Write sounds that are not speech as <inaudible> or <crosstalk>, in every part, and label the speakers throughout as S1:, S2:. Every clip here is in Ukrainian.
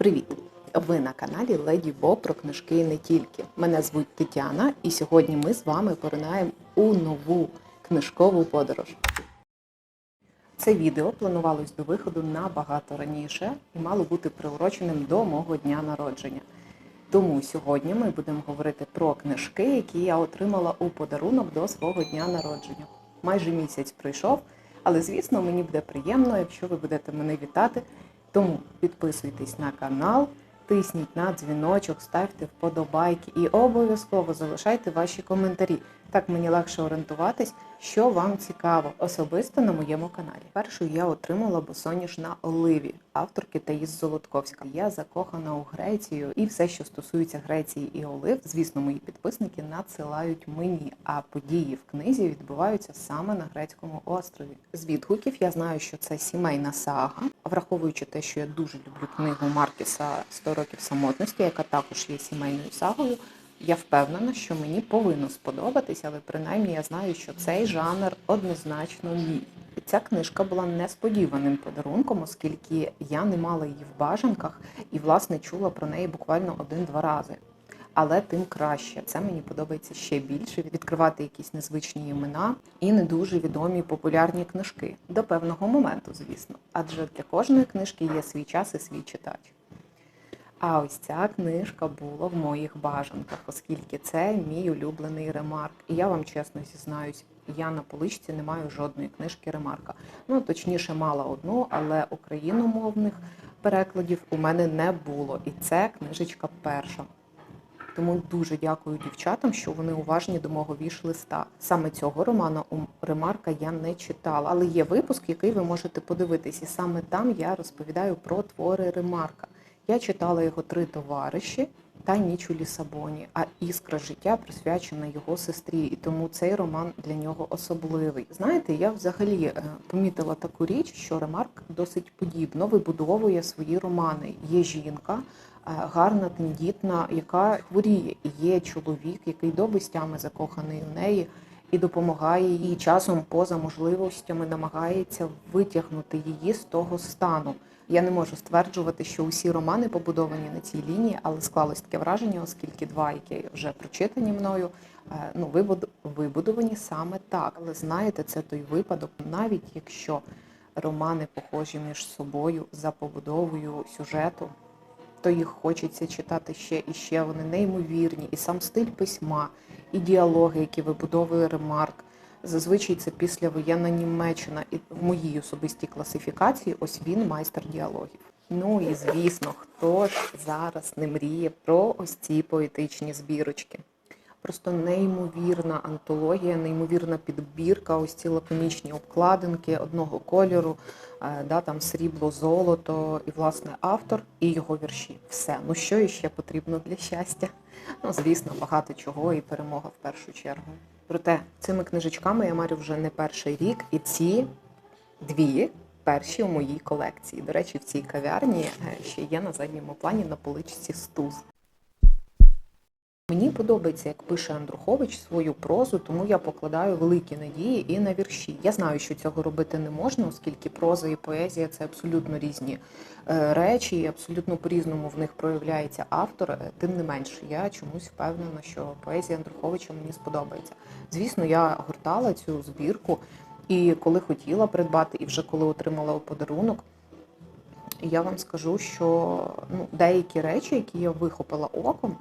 S1: Привіт! Ви на каналі Леді Бо про книжки не тільки. Мене звуть Тетяна, і сьогодні ми з вами поринаємо у нову книжкову подорож. Це відео планувалось до виходу набагато раніше і мало бути приуроченим до мого дня народження. Тому сьогодні ми будемо говорити про книжки, які я отримала у подарунок до свого дня народження. Майже місяць пройшов, але звісно, мені буде приємно, якщо ви будете мене вітати. Тому підписуйтесь на канал, тисніть на дзвіночок, ставте вподобайки і обов'язково залишайте ваші коментарі. Так мені легше орієнтуватись, що вам цікаво, особисто на моєму каналі. Першу я отримала босоніж на оливі авторки Таїс Золотковська. Я закохана у Грецію і все, що стосується Греції і олив, звісно, мої підписники надсилають мені. А події в книзі відбуваються саме на грецькому острові. З відгуків я знаю, що це сімейна сага, враховуючи те, що я дуже люблю книгу Маркіса «100 років самотності, яка також є сімейною сагою. Я впевнена, що мені повинно сподобатись, але принаймні я знаю, що цей жанр однозначно мій. Ця книжка була несподіваним подарунком, оскільки я не мала її в бажанках і, власне, чула про неї буквально один-два рази. Але тим краще. Це мені подобається ще більше відкривати якісь незвичні імена і не дуже відомі популярні книжки до певного моменту, звісно. Адже для кожної книжки є свій час і свій читач. А ось ця книжка була в моїх бажанках, оскільки це мій улюблений ремарк. І я вам чесно зізнаюсь, я на поличці не маю жодної книжки ремарка. Ну, точніше, мала одну, але україномовних перекладів у мене не було. І це книжечка перша. Тому дуже дякую дівчатам, що вони уважні до мого віш-листа. Саме цього роману у Ремарка я не читала, але є випуск, який ви можете подивитись, і саме там я розповідаю про твори Ремарка. Я читала його три товариші та ніч у Лісабоні, а іскра життя присвячена його сестрі, і тому цей роман для нього особливий. Знаєте, я взагалі е, помітила таку річ, що Ремарк досить подібно вибудовує свої романи. Є жінка, е, гарна, тендітна, яка хворіє, і є чоловік, який до безтями закоханий у неї. І допомагає їй часом поза можливостями, намагається витягнути її з того стану. Я не можу стверджувати, що усі романи побудовані на цій лінії, але склалось таке враження, оскільки два, які вже прочитані мною, е, ну вибуд- вибудовані саме так. Але знаєте, це той випадок, навіть якщо романи похожі між собою за побудовою сюжету, то їх хочеться читати ще і ще. Вони неймовірні, і сам стиль письма, і діалоги, які вибудовує ремарк. Зазвичай це післявоєнна Німеччина, і в моїй особистій класифікації ось він майстер діалогів. Ну і звісно, хто ж зараз не мріє про ось ці поетичні збірочки. Просто неймовірна антологія, неймовірна підбірка, ось ці лаконічні обкладинки одного кольору, е, да, там срібло, золото, і власне автор і його вірші. Все. Ну що іще потрібно для щастя? Ну, звісно, багато чого і перемога в першу чергу. Проте цими книжечками я марю вже не перший рік, і ці дві перші у моїй колекції. До речі, в цій кав'ярні е, ще є на задньому плані на поличці стуз. Мені подобається, як пише Андрухович свою прозу, тому я покладаю великі надії і на вірші. Я знаю, що цього робити не можна, оскільки проза і поезія це абсолютно різні е, речі, і абсолютно по-різному в них проявляється автор. Е, Тим не менш, я чомусь впевнена, що поезія Андруховича мені сподобається. Звісно, я гортала цю збірку, і коли хотіла придбати, і вже коли отримала у подарунок. Я вам скажу, що ну, деякі речі, які я вихопила оком,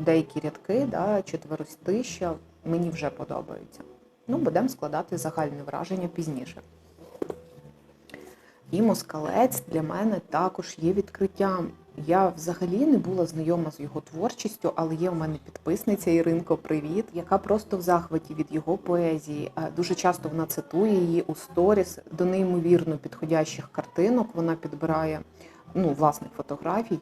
S1: деякі рядки, да, четверостища, мені вже подобаються. Ну, будемо складати загальне враження пізніше. І москалець для мене також є відкриттям. Я взагалі не була знайома з його творчістю, але є в мене підписниця Іринко Привіт, яка просто в захваті від його поезії. Е, Дуже часто вона цитує її у сторіс до неймовірно підходящих картинок. Вона підбирає ну, власних фотографій.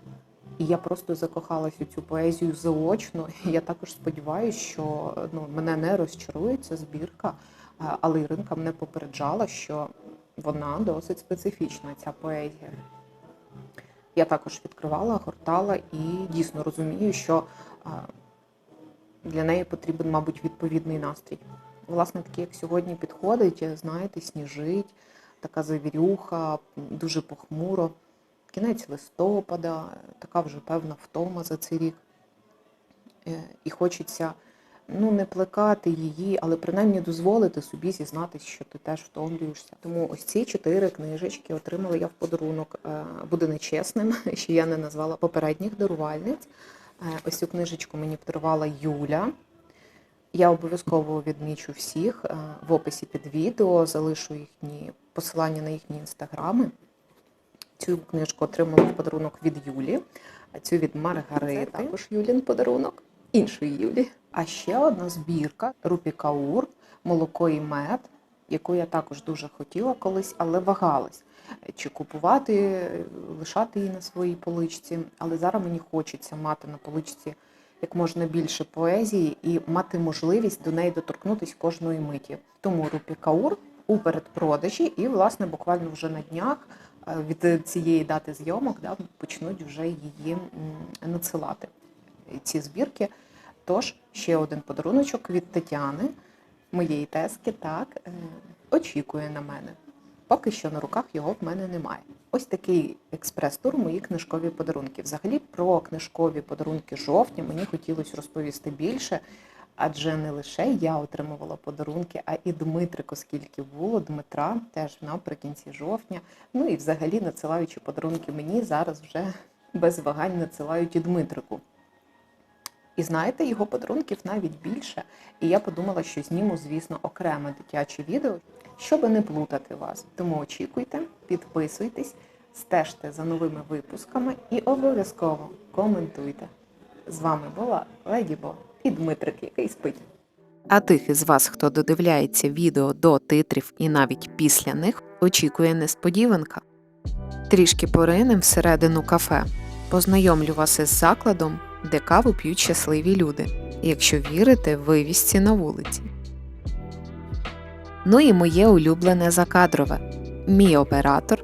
S1: І я просто закохалась у цю поезію заочно. І Я також сподіваюся, що ну, мене не розчарує ця збірка, але Іринка мене попереджала, що вона досить специфічна, ця поезія. Я також відкривала, гортала і дійсно розумію, що для неї потрібен, мабуть, відповідний настрій. Власне, такий, як сьогодні підходить, знаєте, сніжить, така завірюха, дуже похмуро. Кінець листопада, така вже певна втома за цей рік. Е, І хочеться ну, не плекати її, але принаймні дозволити собі зізнатися, що ти теж втомлюєшся. Тому ось ці чотири книжечки отримала я в подарунок. Е, Буде нечесним, <laughs> що я не назвала попередніх дарувальниць. Е, Ось цю книжечку мені подарувала Юля. Я обов'язково відмічу всіх в описі під відео, залишу їхні посилання на їхні інстаграми. Цю книжку отримала в подарунок від Юлі, а цю від Маргарити. Це також Юлін подарунок іншої Юлі. А ще одна збірка Рупікаур, молоко і мед, яку я також дуже хотіла колись, але вагалась. Чи купувати, лишати її на своїй поличці. Але зараз мені хочеться мати на поличці як можна більше поезії і мати можливість до неї доторкнутися кожної миті. Тому Рупікаур у передпродажі, і, власне, буквально вже на днях від цієї дати зйомок да, почнуть вже її надсилати ці збірки. Тож ще один подаруночок від Тетяни, моєї тески, так, е, очікує на мене. Поки що на руках його в мене немає. Ось такий експрес-тур мої книжкові подарунки. Взагалі про книжкові подарунки жовтня мені хотілося розповісти більше, адже не лише я отримувала подарунки, а і Дмитрик, оскільки було Дмитра теж наприкінці жовтня. Ну і взагалі надсилаючи подарунки мені, зараз вже без вагань надсилають і Дмитрику. І знаєте, його подарунків навіть більше. І я подумала, що зніму, звісно, окреме дитяче відео, щоб не плутати вас. Тому очікуйте, підписуйтесь, стежте за новими випусками і обов'язково коментуйте. З вами була Леді Бо і Дмитрик, який спить. А тих із вас, хто додивляється відео до титрів і навіть після них, очікує несподіванка. Трішки поринем всередину кафе. Познайомлю вас із закладом, де каву п'ють щасливі люди, якщо вірите вивісці на вулиці. Ну і моє улюблене закадрове. Мій оператор,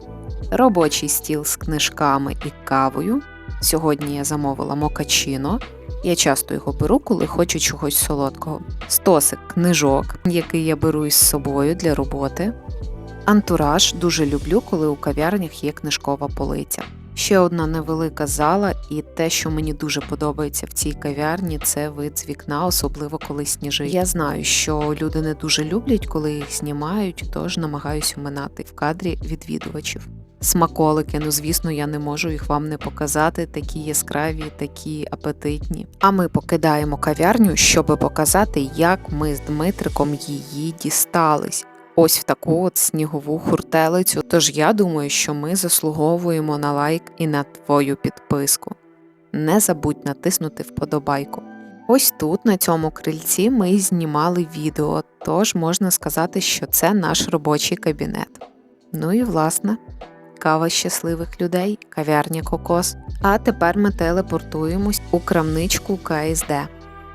S1: робочий стіл з книжками і кавою. Сьогодні я замовила мокачино. Я часто його беру, коли хочу чогось солодкого. Стосик книжок, який я беру із собою для роботи. Антураж дуже люблю, коли у кав'ярнях є книжкова полиця. Ще одна невелика зала, і те, що мені дуже подобається в цій кав'ярні, це вид з вікна, особливо коли сніжить. Я знаю, що люди не дуже люблять, коли їх знімають, тож намагаюся оминати в кадрі відвідувачів. Смаколики, ну звісно, я не можу їх вам не показати, такі яскраві, такі апетитні. А ми покидаємо кав'ярню, щоб показати, як ми з Дмитриком її дістались. Ось в таку от снігову хуртелицю. Тож я думаю, що ми заслуговуємо на лайк і на твою підписку. Не забудь натиснути вподобайку. Ось тут, на цьому крильці, ми знімали відео, тож можна сказати, що це наш робочий кабінет. Ну і власне, кава щасливих людей, кав'ярня Кокос. А тепер ми телепортуємось у крамничку КСД.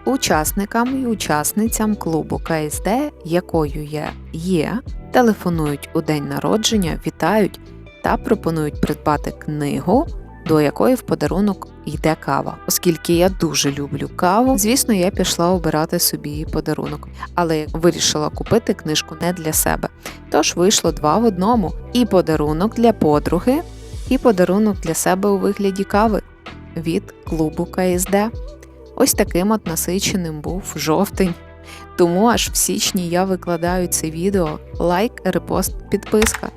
S1: Учасникам і учасницям клубу КСД, якою я є, телефонують у день народження, вітають та пропонують придбати книгу, до якої в подарунок йде кава. Оскільки я дуже люблю каву, звісно, я пішла обирати собі подарунок, але вирішила купити книжку не для себе. Тож вийшло два в одному: і подарунок для подруги, і подарунок для себе у вигляді кави від клубу КСД. Ось таким от насиченим був жовтень. Тому аж в січні я викладаю це відео. Лайк, репост, підписка.